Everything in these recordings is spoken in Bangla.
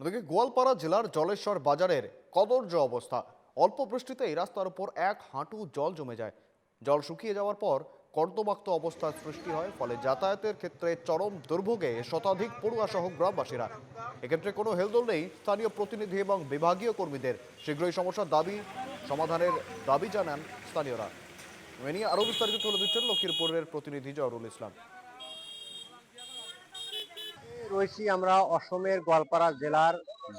ওদিকে গোয়ালপাড়া জেলার জলেশ্বর বাজারের কদর্য অবস্থা। অল্প বৃষ্টিতে এই রাস্তার উপর এক হাঁটু জল জমে যায়। জল শুকিয়ে যাওয়ার পর কর্দমাক্ত অবস্থার সৃষ্টি হয়, ফলে যাতায়াতের ক্ষেত্রে চরম দুর্ভোগে শতাধিক পড়ুয়া সহ গ্রামবাসীরা। এক্ষেত্রে কোনো হেলদোল নেই, স্থানীয় প্রতিনিধি এবং বিভাগীয় কর্মীদের শীঘ্রই সমস্যার দাবি, সমাধানের দাবি জানান স্থানীয়রা। এ নিয়ে আরও বিস্তারিত তুলে দিচ্ছেন লক্ষ্মীরপুরের প্রতিনিধি জহরুল ইসলাম। রয়েছি আমরা অসমের গোয়ালপাড়া জেলার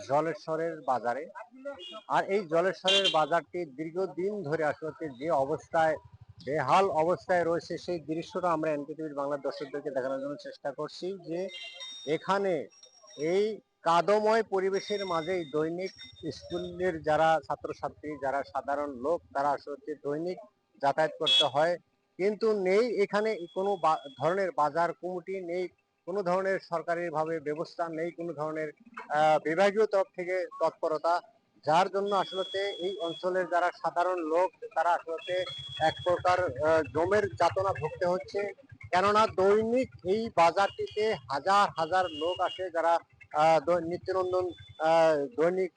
জলেশ্বরের বাজারে। আর এই জলেশ্বরের বাজারটি দীর্ঘদিন ধরে আসলে যে অবস্থায়, বেহাল অবস্থায় রয়েছে সেই দৃশ্যটা আমরা এনকেটিভির বাংলার দর্শকদেরকে দেখানোর জন্য চেষ্টা করছি যে এখানে এই কাদময় পরিবেশের মাঝেই দৈনিক স্কুলের যারা ছাত্রছাত্রী, যারা সাধারণ লোক, তারা আসলে দৈনিক যাতায়াত করতে হয়। কিন্তু নেই এখানে কোনো ধরনের বাজার কমিটি, নেই কোনো ধরনের সরকারিভাবে ব্যবস্থা নেই, কোনো ধরনের বিভাগীয় তরফ থেকে তৎপরতা, যার জন্য আসলে এই অঞ্চলের যারা সাধারণ লোক, তারা আসলে এক প্রকার জমের যাতনা ভুগতে হচ্ছে। কেননা দৈনিক এই বাজারটিতে হাজার হাজার লোক আসে যারা নিত্যনন্দন দৈনিক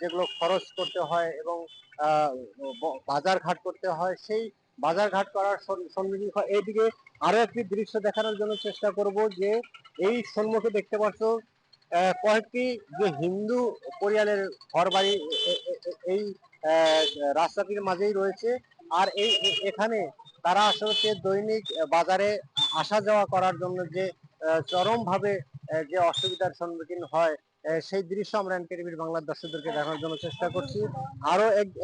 যেগুলো খরচ করতে হয় এবং বাজার ঘাট করতে হয়, সেই বাজার ঘাট করার সম্মুখীন হয় এইদিকে আরও একটি দৃশ্য দেখানোর জন্য চেষ্টা করব যে এই সম্মুখে দেখতে পাচ্ছ কয়েকটি যে হিন্দু পরিয়ালের ঘর বাড়ি এই রাস্তাটির মাঝেই রয়েছে। আর এই এখানে তারা আসলে দৈনিক বাজারে আসা যাওয়া করার জন্য যে চরম ভাবে যে অসুবিধার সম্মুখীন হয় সেই দৃশ্য আমরা এনকেটিভির বাংলার দর্শকদেরকে দেখানোর জন্য চেষ্টা করছি। আরও এক-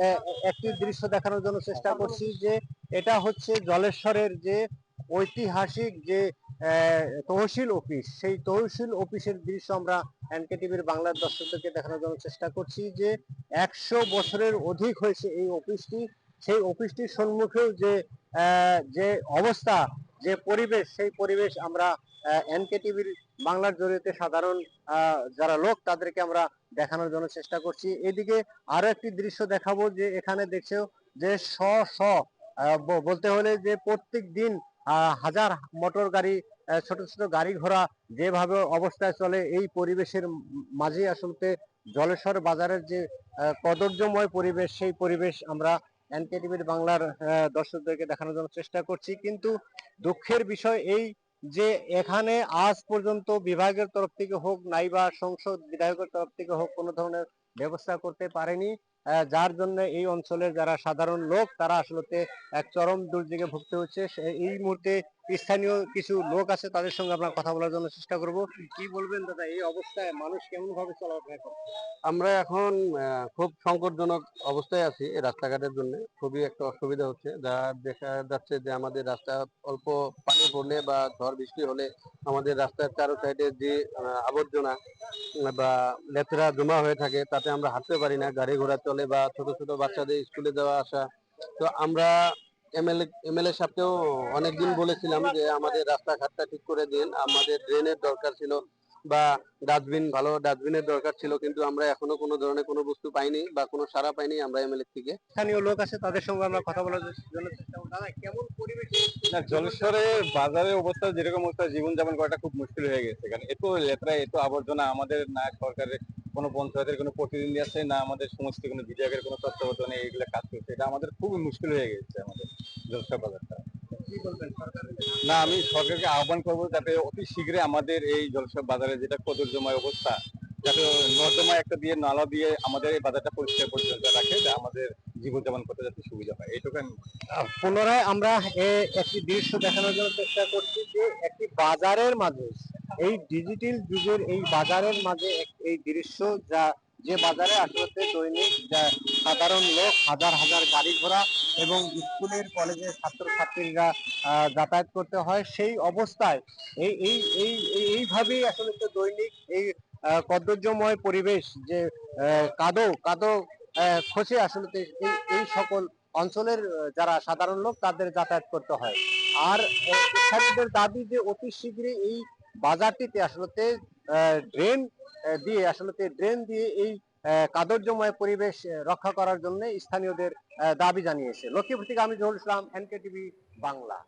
একটি দৃশ্য দেখানোর জন্য চেষ্টা করছি যে এটা হচ্ছে জলেশ্বরের যে ঐতিহাসিক যে তহসিল অফিস। সেই তহসিল অফিসের দৃশ্য আমরা এনকেটিভির বাংলার দর্শকদেরকে দেখানোর জন্য চেষ্টা করছি যে, একশো বছরের অধিক হয়েছে এই অফিসটি। সেই অফিসটির সম্মুখেও যে যে অবস্থা, যে পরিবেশ, সেই পরিবেশ আমরা এনকেটিভির বাংলার জড়িয়ে সাধারণ যারা লোক, তাদেরকে আমরা দেখানোর জন্য চেষ্টা করছি। এদিকে আরও একটি দৃশ্য দেখাবো যে, এখানে দেখছ যে শ শ বলতে হলে যে প্রত্যেক দিন হাজার মোটর গাড়ি ছোট ছোট গাড়ি ঘোড়া যেভাবে অবস্থায় চলে, এই পরিবেশের মাঝে আসলে জলেশ্বর বাজারের যে কদর্যময় পরিবেশ, সেই পরিবেশ আমরা এনকেটিভির বাংলার দর্শকদেরকে দেখানোর জন্য চেষ্টা করছি। কিন্তু দুঃখের বিষয় এই যে, এখানে আজ পর্যন্ত বিভাগের তরফ থেকে হোক, নাইবা সংসদ বিধায়কের তরফ থেকে হোক, কোনো ধরনের ব্যবস্থা করতে পারেনি। যার জন্য এই অঞ্চলের যারা সাধারণ লোক, তারা আসলে এক চরম দুর্যোগে ভুগতে হচ্ছে। এই মুহূর্তে স্থানীয় কিছু লোক আছে, তাদের সঙ্গে আমরা কথা বলার জন্য চেষ্টা করব। কি বলবেন দাদা, এই অবস্থায় মানুষ কেমন ভাবে চলাফেরা করে? আমরা এখন খুব সংকটজনক অবস্থায় আছি রাস্তাঘাটের জন্য। খুবই একটা অসুবিধা হচ্ছে। যা দেখা যাচ্ছে যে আমাদের রাস্তা অল্প পানি পড়লে বা ঝড় বৃষ্টি হলে আমাদের রাস্তার চারো সাইডে যে আবর্জনা বা লেতরা জমা হয়ে থাকে, তাতে আমরা হাঁটতে পারি না। গাড়ি ঘোড়া চলে বা ছোট ছোট বাচ্চাদের স্কুলে যাওয়া আসা। তো আমরা এমএলএ এমএলএ সাহেবকেও অনেকদিন বলেছিলাম যে, আমাদের রাস্তাঘাটটা ঠিক করে দিন। আমাদের ড্রেনের দরকার ছিল। বা ডাস্টবিন ভালো ডাস্টবিনের দরকার ছিল কিন্তু আমরা এখনও কোনো ধরনের কোনো বস্তু পাইনি বা কোনো সাড়া পাইনি আমরা এমএলএ থেকে। স্থানীয় লোক আছে তাদের সঙ্গে আমরা কথা বলার জন্য দাদা কেমন পরিবেশ? না জলেশ্বরের বাজারের অবস্থা যেরকম অবস্থা জীবনযাপন করাটা খুব মুশকিল হয়ে গেছে। কারণ এত লেতরা এত আবর্জনা আমাদের না সরকারের কোনো পঞ্চায়েতের কোনো প্রতিনিধি আছে না আমাদের সমস্ত কোনো বিধায়কের কোনো তত্ত্বাবধানে এইগুলো কাজ করছে এটা আমাদের খুবই মুশকিল হয়ে গেছে আমাদের জলসা বাজারটা। না আমি সরকারকে আহ্বান করব যাতে অতি শীঘ্রই আমাদের এই জলসব বাজারে যেটা কদর্যময় অবস্থা যাতে নর্দমা একটা দিয়ে নালা দিয়ে আমাদের এই বাজারটা পরিষ্কার পরিচ্ছন্ন রাখে যা আমাদের জীবনযাপন করতে যাতে সুবিধা হয়। এইটুকু পুনরায় আমরা এ- একটি দৃশ্য দেখানোর জন্য চেষ্টা করছি যে একটি বাজারের মাঝে এই ডিজিটাল যুগের এই বাজারের মাঝে এই দৃশ্য যা যে বাজারে আসলে দৈনিক সাধারণ লোক হাজার হাজার গাড়ি ঘোড়া এবং স্কুলের কলেজের ছাত্রছাত্রীরা যাতায়াত করতে হয়, সেই অবস্থায় এই এই এই, এই- এইভাবেই আসলে দৈনিক এই কদর্যময় পরিবেশ যে কাদো কাদো খসে আসলে এই এই সকল অঞ্চলের যারা সাধারণ লোক তাদের যাতায়াত করতে হয়। আর স্থানীয়দের দাবি যে অতি শীঘ্রই এই বাজারটিতে আসলে ড্রেন দিয়ে আসলে ড্রেন দিয়ে এই কাদর্যময় পরিবেশ রক্ষা করার জন্য স্থানীয়দের দাবি জানিয়েছে। লক্ষ্মীপুর থেকে আমি জহুর ইসলাম এনকে টিভি বাংলা।